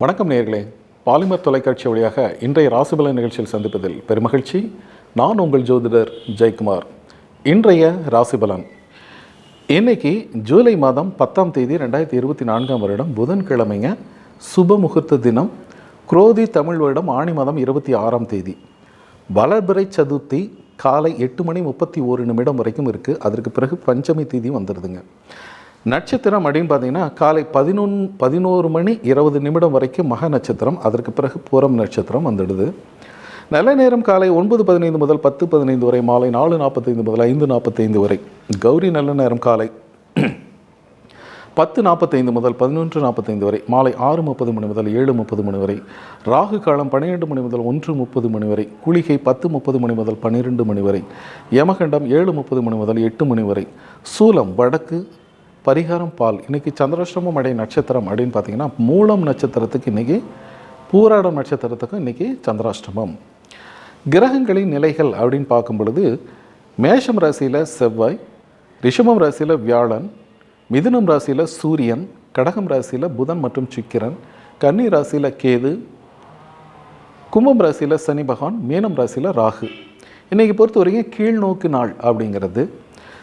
வணக்கம் நேர்களே பாலிமர் தொலைக்காட்சி வழியாக இன்றைய ராசிபலன் நிகழ்ச்சியில் சந்திப்பதில் பெருமகிழ்ச்சி. நான் உங்கள் ஜோதிடர் ஜெயக்குமார். இன்றைய ராசிபலன். இன்னைக்கு ஜூலை மாதம் பத்தாம் தேதி ரெண்டாயிரத்தி இருபத்தி நான்காம் வருடம் புதன்கிழமைங்க. சுப முகூர்த்த தினம். குரோதி தமிழ் வருடம் ஆணி மாதம் இருபத்தி ஆறாம் தேதி. வளர்பிறை சதுர்த்தி காலை எட்டு மணி முப்பத்தி ஒரு நிமிடம் வரைக்கும் இருக்குது அதற்கு பிறகு பஞ்சமி தேதி வந்துடுதுங்க நட்சத்திரம் அப்படின்னு பார்த்தீங்கன்னா காலை பதினொன் பதினோரு மணி இருபது நிமிடம் வரைக்கும் மக நட்சத்திரம். அதற்கு பிறகு பூரம் நட்சத்திரம் வந்துடுது. நல்ல நேரம் காலை ஒன்பது பதினைந்து முதல் பத்து பதினைந்து வரை மாலை நாலு நாற்பத்தைந்து முதல் ஐந்து நாற்பத்தைந்து வரை. கௌரி நல்ல நேரம் காலை பத்து நாற்பத்தைந்து முதல் பதினொன்று நாற்பத்தைந்து வரை மாலை ஆறு முப்பது மணி முதல் ஏழு முப்பது மணி வரை. ராகு காலம் பன்னிரெண்டு மணி முதல் ஒன்று முப்பது மணி வரை. குளிகை பத்து முப்பது மணி முதல் பன்னிரெண்டு மணி வரை. யமகண்டம் ஏழு முப்பது மணி முதல் எட்டு மணி வரை. சூலம் வடக்கு பரிகாரம் பால். இன்றைக்கி சந்திராஷ்டமம் அடை நட்சத்திரம் அப்படின்னு பார்த்தீங்கன்னா மூலம் நட்சத்திரத்துக்கு இன்றைக்கி பூராடம் நட்சத்திரத்துக்கும் இன்றைக்கி சந்திராஷ்டமம் கிரகங்களின் நிலைகள் அப்படின்னு பார்க்கும் பொழுது மேஷம் ராசியில் செவ்வாய் ரிஷபம் ராசியில் வியாழன் மிதுனம் ராசியில் சூரியன் கடகம் ராசியில் புதன் மற்றும் சுக்கிரன் கன்னி ராசியில் கேது கும்பம் ராசியில் சனி பகவான் மீனம் ராசியில் ராகு. இன்றைக்கி பொறுத்த வரைக்கும் கீழ்நோக்கு நாள் அப்படிங்கிறது.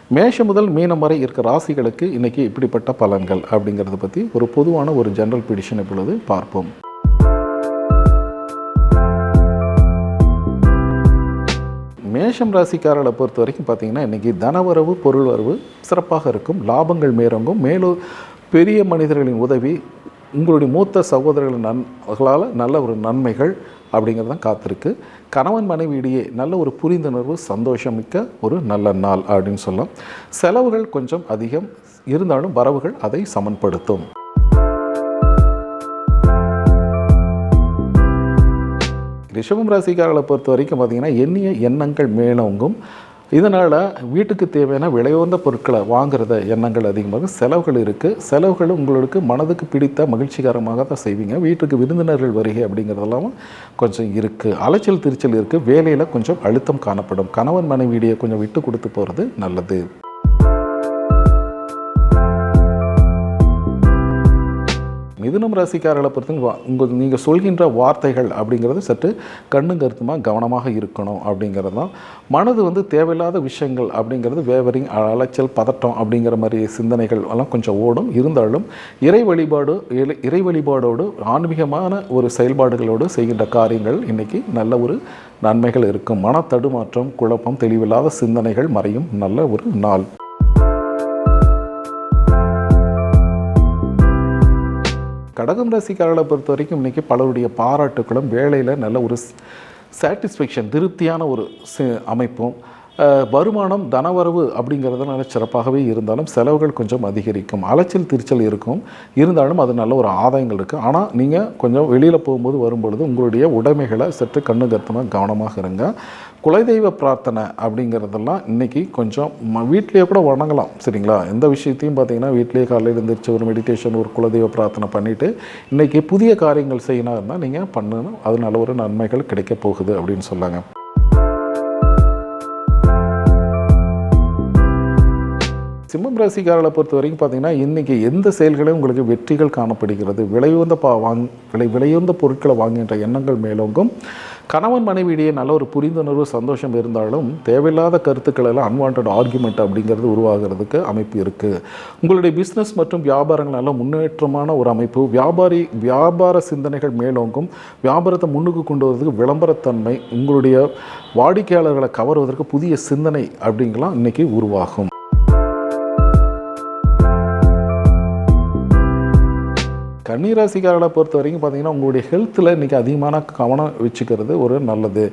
மேஷம் முதல் மீனம் வரை இருக்க ராசிகளுக்கு இன்றைக்கி இப்படிப்பட்ட பலன்கள் அப்படிங்கிறத பற்றி ஒரு பொதுவான ஒரு ஜென்ரல் பிடிஷன் இப்பொழுது பார்ப்போம். மேஷம் ராசிக்காரர்களை பொறுத்த வரைக்கும் பார்த்தீங்கன்னா இன்றைக்கி தனவரவு பொருள் வரவு சிறப்பாக இருக்கும். லாபங்கள் மேறங்கும் மேலும் பெரிய மனிதர்களின் உதவி உங்களுடைய மூத்த சகோதரர்களின் நன்களால் நல்ல ஒரு நன்மைகள் அப்படிங்கிறது தான் காத்திருக்கு. கணவன் மனைவியிடையே நல்ல ஒரு புரிந்துணர்வு சந்தோஷமிக்க ஒரு நல்ல நாள் அப்படின்னு சொல்லலாம். செலவுகள் கொஞ்சம் அதிகம். இருந்தாலும் வரவுகள் அதை சமன்படுத்தும். ரிஷபம் ராசிக்காரர்களை பொறுத்த வரைக்கும் பார்த்தீங்கன்னா எண்ணிய எண்ணங்கள் மேலோங்கும். இதனால் வீட்டுக்கு தேவையான விலையுயர்ந்த பொருட்களை வாங்குறத எண்ணங்கள் அதிகமாக செலவுகள் இருக்குது செலவுகள் உங்களுக்கு மனதுக்கு பிடித்த மகிழ்ச்சிகரமாக தான் செய்வீங்க. வீட்டுக்கு விருந்தினர்கள் வருகை அப்படிங்கிறதெல்லாம் கொஞ்சம் இருக்குது அலைச்சல் திருச்சல் இருக்குது வேலையில் கொஞ்சம் அழுத்தம் காணப்படும். கணவன் மனைவியிடையே கொஞ்சம் விட்டு கொடுத்து போகிறது நல்லது. மிதுனம் ராசிக்காரர்களை பொறுத்து உங்கள் நீங்கள் சொல்கின்ற வார்த்தைகள் அப்படிங்கிறது சற்று கண்ணும் கருத்துமாக கவனமாக இருக்கணும் அப்படிங்கிறது தான். மனது வந்து தேவையில்லாத விஷயங்கள் அப்படிங்கிறது வேவரிங் அலைச்சல் பதட்டம் அப்படிங்கிற மாதிரி சிந்தனைகள் எல்லாம் கொஞ்சம் ஓடும். இருந்தாலும் இறை வழிபாடு இறை- இறை வழிபாடோடு ஆன்மீகமான ஒரு செயல்பாடுகளோடு செய்கின்ற காரியங்கள் இன்றைக்கி நல்ல ஒரு நன்மைகள் இருக்கும். மன தடுமாற்றம் குழப்பம் தெளிவில்லாத சிந்தனைகள் மறையும். நல்ல ஒரு நாள். கடகம் ராசிக்காரர்களை பொறுத்த வரைக்கும் இன்றைக்கி பலருடைய பாராட்டுகளும் வேலையில் நல்ல ஒரு சாட்டிஸ்ஃபேக்ஷன் திருப்தியான ஒரு அமைப்பும் வருமானம் தனவரவு அப்படிங்கிறது நல்ல சிறப்பாகவே இருந்தாலும் செலவுகள் கொஞ்சம் அதிகரிக்கும். அலைச்சல் திருச்சல் இருக்கும். இருந்தாலும் அது நல்ல ஒரு ஆதாயங்கள் இருக்குது ஆனால் நீங்கள் கொஞ்சம் வெளியில் போகும்போது வரும்பொழுது உங்களுடைய உடைமைகளை சற்று கண்ணு கத்தமாக கவனமாக இருங்க. குலதெய்வ பிரார்த்தனை அப்படிங்கிறதெல்லாம் இன்றைக்கி கொஞ்சம் ம வீட்லேயே கூட வணங்கலாம் சரிங்களா? எந்த விஷயத்தையும் பார்த்தீங்கன்னா வீட்லேயே காலையில் எழுந்திரிச்சு ஒரு மெடிடேஷன் ஒரு குலதெய்வ பிரார்த்தனை பண்ணிவிட்டு இன்றைக்கி புதிய காரியங்கள் செய்யணும் இருந்தால் நீங்கள் பண்ணணும். அது நல்ல ஒரு நன்மைகள் கிடைக்க போகுது அப்படின்னு சொல்லாங்க. சிம்மம் ராசிக்காரர்களை பொறுத்த வரைக்கும் பார்த்தீங்கன்னா இன்றைக்கி எந்த செயல்களையும் உங்களுக்கு வெற்றிகள் காணப்படுகிறது. விலையுந்த பா வாங் விலை விலையுந்த பொருட்களை வாங்குகின்ற எண்ணங்கள் மேலோங்கும். கணவன் மனைவியிடையே நல்ல ஒரு புரிந்துணர்வு சந்தோஷம் இருந்தாலும் தேவையில்லாத கருத்துக்கள் எல்லாம் அன்வான்ட் ஆர்குமெண்ட் அப்படிங்கிறது உருவாகிறதுக்கு அமைப்பு இருக்குது உங்களுடைய பிஸ்னஸ் மற்றும் வியாபாரங்கள் நல்ல முன்னேற்றமான ஒரு அமைப்பு. வியாபாரி வியாபார சிந்தனைகள் மேலோங்கும். வியாபாரத்தை முன்னுக்கு கொண்டு வருவதற்கு விளம்பரத்தன்மை உங்களுடைய வாடிக்கையாளர்களை கவருவதற்கு புதிய சிந்தனை அப்படிங்கலாம் இன்றைக்கி உருவாகும். கன்னிராசிக்காரர்களை பொறுத்த வரைக்கும் பார்த்தீங்கன்னா உங்களுடைய ஹெல்த்தில் இன்றைக்கி அதிகமான கவனம் வச்சுக்கிறது ஒரு நல்லது.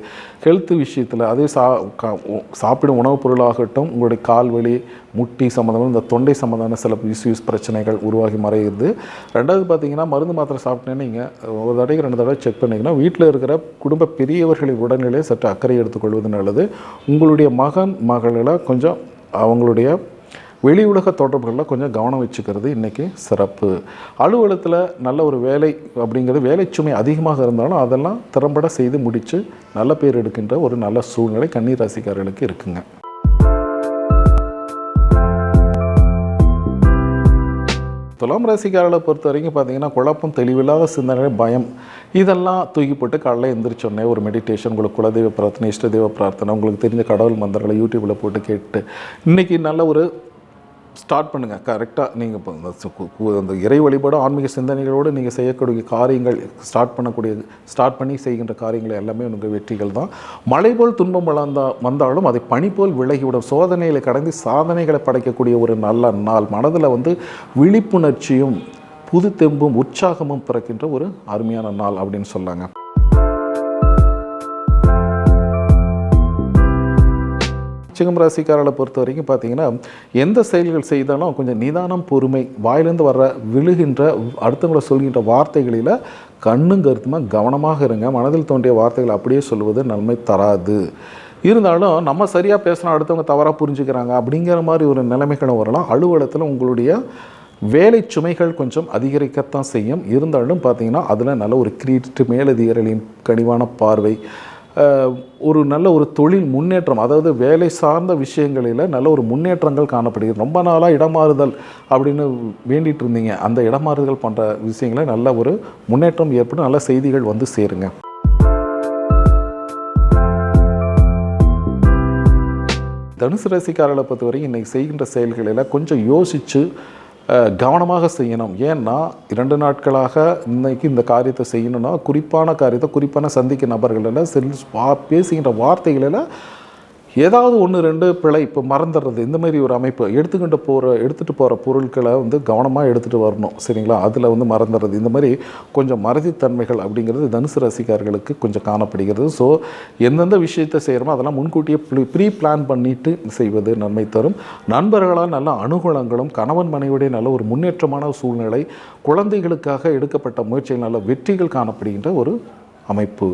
ஹெல்த் விஷயத்தில் அதே சா சாப்பிடும் உணவுப் பொருளாகட்டும் உங்களுடைய கால்வலி முட்டி சம்மந்தமான இந்த தொண்டை சம்மந்தமான சில இஷ்யூஸ் பிரச்சனைகள் உருவாகி மறையுது ரெண்டாவது பார்த்தீங்கன்னா மருந்து மாத்திரை சாப்பிட்டேன்னு நீங்கள் ஒரு தடவைக்கு ரெண்டு தடவை செக் பண்ணிங்கன்னா வீட்டில் இருக்கிற குடும்ப பெரியவர்களின் உடல்நிலையை சற்று அக்கறை எடுத்துக்கொள்வது நல்லது. உங்களுடைய மகன் மகளில் கொஞ்சம் அவங்களுடைய வெளி உலக தொடர்புகளில் கொஞ்சம் கவனம் வச்சுக்கிறது இன்றைக்கி சிறப்பு. அலுவலகத்தில் நல்ல ஒரு வேலை அப்படிங்கிறது வேலைச்சுமை அதிகமாக இருந்தாலும் அதெல்லாம் திறம்பட செய்து முடித்து நல்ல பேர் எடுக்கின்ற ஒரு நல்ல சூழ்நிலை கண்ணீர் ராசிக்காரர்களுக்கு இருக்குங்க. துலாம் ராசிக்காரர்களை பொறுத்த வரைக்கும் பார்த்தீங்கன்னா குழப்பம் தெளிவில்லாத சிந்தனை பயம். இதெல்லாம் தூக்கி போட்டு காலைல எந்திரிச்சோடனே ஒரு மெடிடேஷன் உங்களுக்கு குலதெய்வ பிரார்த்தனை இஷ்ட தெய்வ பிரார்த்தனை உங்களுக்கு தெரிஞ்ச கடவுள் மந்திரங்களை யூடியூப்பில் போட்டு கேட்டு இன்றைக்கி நல்ல ஒரு ஸ்டார்ட் பண்ணுங்கள் கரெக்டாக நீங்கள் இப்போ இந்த அந்த இறை வழிபாடு ஆன்மீக சிந்தனைகளோடு நீங்கள் செய்யக்கூடிய காரியங்கள் ஸ்டார்ட் பண்ணக்கூடிய ஸ்டார்ட் பண்ணி செய்கின்ற காரியங்கள் எல்லாமே உங்கள் வெற்றிகள் தான். மழை போல் துன்பம் வளர்ந்தா வந்தாலும் அதை பனி போல் விலகிவிடும். சோதனைகளை கடந்து சாதனைகளை படைக்கக்கூடிய ஒரு நல்ல நாள். மனதில் வந்து விழிப்புணர்ச்சியும் புது தெம்பும் உற்சாகமும் பிறக்கின்ற ஒரு அருமையான நாள் அப்படின்னு சொல்லாங்க. சிகம் ராசிக்காரர்களை பொறுத்த வரைக்கும் பார்த்தீங்கன்னா எந்த செயல்கள் செய்தாலும் கொஞ்சம் நிதானம் பொறுமை வாயிலிருந்து வர்ற விழுகின்ற அடுத்தவங்களை சொல்கின்ற வார்த்தைகளில் கண்ணும் கருத்துமாக கவனமாக இருங்க. மனதில் தோன்றிய வார்த்தைகளை அப்படியே சொல்வது நன்மை தராது. இருந்தாலும் நம்ம சரியாக பேசினா அடுத்தவங்க தவறாக புரிஞ்சுக்கிறாங்க அப்படிங்கிற மாதிரி ஒரு நிலைமைகளும் வரலாம். அலுவலகத்தில் உங்களுடைய வேலை சுமைகள் கொஞ்சம் அதிகரிக்கத்தான் செய்யும். இருந்தாலும் பார்த்தீங்கன்னா அதில் நல்ல ஒரு கிரீட்டு மேலதிகாரிகளின் கனிவான பார்வை ஒரு நல்ல ஒரு தொழில் முன்னேற்றம் அதாவது வேலை சார்ந்த விஷயங்களில் நல்ல ஒரு முன்னேற்றங்கள் காணப்படுகிறது. ரொம்ப நாளாக இடமாறுதல் அப்படின்னு வேண்டிட்டு இருந்தீங்க அந்த இடமாறுதல் பண்ணுற விஷயங்களை நல்ல ஒரு முன்னேற்றம் ஏற்படும் நல்ல செய்திகள் வந்து சேருங்க. தனுசு ராசிக்காரர்களை பொறுத்த இன்றைக்கி செய்கின்ற செயல்களில் கொஞ்சம் யோசித்து கவனமாக செய்யணும். ஏன்னா இரண்டு நாட்களாக இன்றைக்கி இந்த காரியத்தை செய்யணும்னா குறிப்பான காரியத்தை குறிப்பான சந்திக்க நபர்களில் செல் வா பேசுகின்ற வார்த்தைகளில் ஏதாவது ஒன்று ரெண்டு பிழை இப்போ மறந்துடுறது. இந்த மாதிரி ஒரு அமைப்பு எடுத்துக்கிட்டு போகிற எடுத்துகிட்டு போகிற பொருட்களை வந்து கவனமாக எடுத்துகிட்டு வரணும் சரிங்களா? அதில் வந்து மறந்துடுறது. இந்த மாதிரி கொஞ்சம் மறதித்தன்மைகள் அப்படிங்கிறது தனுசு ரசிகர்களுக்கு கொஞ்சம் காணப்படுகிறது. ஸோ எந்தெந்த விஷயத்தை செய்கிறோமோ அதெல்லாம் முன்கூட்டியே ப்ரீ பிளான் பண்ணிட்டு செய்வது நன்மை தரும். நண்பர்களால் நல்ல அனுகூலங்களும் கணவன் மனைவியுடைய நல்ல ஒரு முன்னேற்றமான சூழ்நிலை குழந்தைகளுக்காக எடுக்கப்பட்ட முயற்சிகள் நல்ல வெற்றிகள் காணப்படுகின்ற ஒரு அமைப்பு.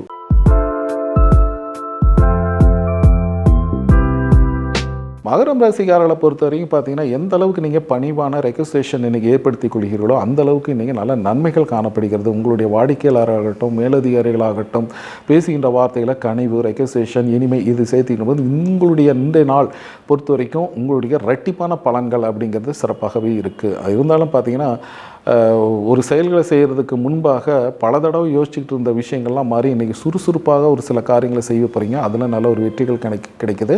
மகரம் ராசிக்காரர்களை பொறுத்த வரைக்கும் பார்த்தீங்கன்னா எந்த அளவுக்கு நீங்கள் பணிவான ரெக்வஸ்டேஷன் இன்னைக்கு ஏற்படுத்தி கொள்கிறீர்களோ அந்த அளவுக்கு நீங்கள் நல்ல நன்மைகள் காணப்படுகிறது. உங்களுடைய வாடிக்கையாளராகட்டும் மேலதிகாரிகளாகட்டும் பேசுகின்ற வார்த்தைகளை கனிவு ரெக்வஸ்டேஷன் இனிமை இது சேர்த்துக்கும் போது உங்களுடைய இந்த நாள் பொறுத்த வரைக்கும் உங்களுடைய ரெட்டிப்பான பலன்கள் அப்படிங்கிறது சிறப்பாகவே இருக்குது இருந்தாலும் பார்த்தீங்கன்னா ஒரு செயல்களை செய்கிறதுக்கு முன்பாக பல தடவை யோசிச்சுக்கிட்டு இருந்த விஷயங்கள்லாம் மாறி இன்றைக்கி சுறுசுறுப்பாக ஒரு சில காரியங்களை செய்ய போகிறீங்க அதில் நல்ல ஒரு வெற்றிகள் கிடைக்க கிடைக்குது.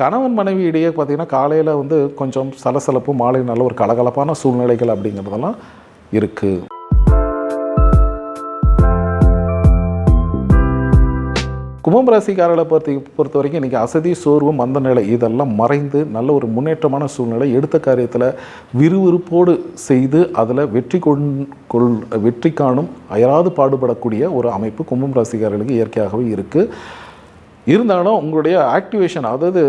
கணவன் மனைவி இடையே பார்த்திங்கன்னா காலையில் வந்து கொஞ்சம் சலசலப்பு மாலை நல்ல ஒரு கலகலப்பான சூழ்நிலைகள் அப்படிங்கிறதெல்லாம் இருக்குது கும்பம் ராசிக்காரர்களை பொறுத்த பொறுத்த வரைக்கும் இன்றைக்கி அசதி சோர்வு மந்த நிலை இதெல்லாம் மறைந்து நல்ல ஒரு முன்னேற்றமான சூழ்நிலை எடுத்த காரியத்தில் விறுவிறுப்போடு செய்து அதில் வெற்றி கொண் கொள் வெற்றி காணும் அயராது பாடுபடக்கூடிய ஒரு அமைப்பு கும்பம் ராசிக்காரர்களுக்கு இயற்கையாகவே இருக்குது இருந்தாலும் உங்களுடைய ஆக்டிவேஷன் அதாவது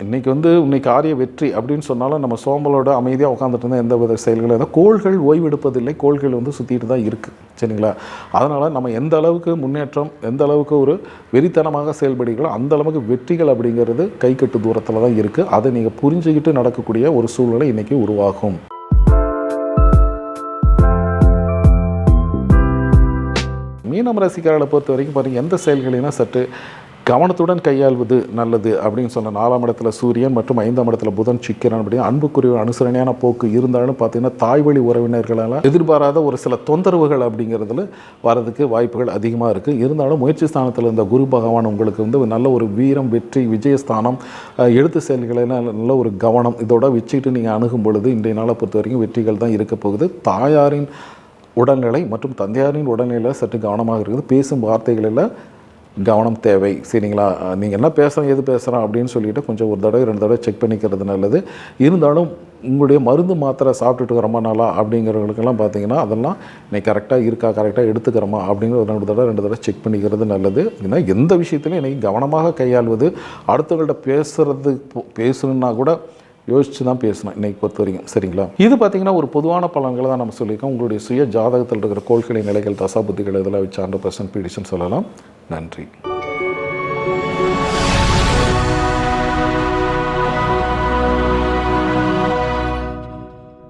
இன்றைக்கி வந்து இன்னைக்கு ஆரிய வெற்றி அப்படின்னு சொன்னாலும் நம்ம சோம்பலோட அமைதியாக உட்காந்துட்டு இருந்தால் எந்த வித செயல்களும் கோள்கள் ஓய்வெடுப்பதில்லை கோள்கள் வந்து சுற்றிட்டு தான் இருக்குது சரிங்களா? அதனால் நம்ம எந்த அளவுக்கு முன்னேற்றம் எந்த அளவுக்கு ஒரு வெறித்தனமாக செயல்படுகிறோம் அந்த அளவுக்கு வெற்றிகள் அப்படிங்கிறது கைக்கட்டு தூரத்தில் தான் இருக்குது அதை நீங்கள் புரிஞ்சுக்கிட்டு நடக்கக்கூடிய ஒரு சூழ்நிலை இன்றைக்கி உருவாகும். மீனம் ரசிகர்களை பொறுத்த வரைக்கும் பாருங்கள் எந்த செயல்களையும் சற்று கவனத்துடன் கையாள்வது நல்லது அப்படின்னு சொன்ன நாலாம் இடத்துல சூரியன் மற்றும் ஐந்தாம் இடத்துல புதன் சிக்கிறன் அப்படின்னு அன்புக்குரிய அனுசரணையான போக்கு இருந்தாலும் பார்த்தீங்கன்னா தாய்வழி உறவினர்களால் எதிர்பாராத ஒரு சில தொந்தரவுகள் அப்படிங்கிறதுல வரதுக்கு வாய்ப்புகள் அதிகமாக இருக்குது இருந்தாலும் முயற்சி ஸ்தானத்தில் இருந்த குரு பகவான் உங்களுக்கு வந்து நல்ல ஒரு வீரம் வெற்றி விஜயஸ்தானம் எழுத்து செயல்களில் நல்ல ஒரு கவனம் இதோட வச்சுக்கிட்டு நீங்கள் அணுகும் பொழுது இன்றைய நாளை பொறுத்த வரைக்கும் வெற்றிகள் தான் இருக்க போகுது. தாயாரின் உடல்நிலை மற்றும் தந்தையாரின் உடல்நிலை சற்று கவனமாக இருக்குது. பேசும் வார்த்தைகளில் கவனம் தேவை. சரிங்களா நீங்கள் என்ன பேசுகிறோம் எது பேசுகிறோம் அப்படின்னு சொல்லிட்டு கொஞ்சம் ஒரு தடவை ரெண்டு தடவை செக் பண்ணிக்கிறது நல்லது. இருந்தாலும் உங்களுடைய மருந்து மாத்திரை சாப்பிட்டுட்டு ரொம்ப நாளா அப்படிங்கிறவங்களுக்கெல்லாம் பார்த்தீங்கன்னா அதெல்லாம் இன்னைக்கு கரெக்டாக இருக்கா கரெக்டாக எடுத்துக்கிறோமா அப்படிங்கிற ஒரு ரெண்டு தடவை ரெண்டு தடவை செக் பண்ணிக்கிறது நல்லது. ஏன்னா எந்த விஷயத்துலையும் இன்னைக்கு கவனமாக கையாள்வது அடுத்தவங்கள்ட்ட பேசுகிறது பேசணுன்னா கூட யோசித்து தான் பேசணும் இன்னைக்கு பொறுத்த வரைக்கும். சரிங்களா? இது பார்த்தீங்கன்னா ஒரு பொதுவான பலன்களை தான் நம்ம சொல்லியிருக்கோம். உங்களுடைய சுய ஜாதகத்தில் இருக்கிற கோள்களை நிலைகள் தசாபுத்திகள் இதெல்லாம் வச்சு ஹண்ட்ரட் பர்சன்ட் பீடிஷன் சொல்லலாம். நன்றி.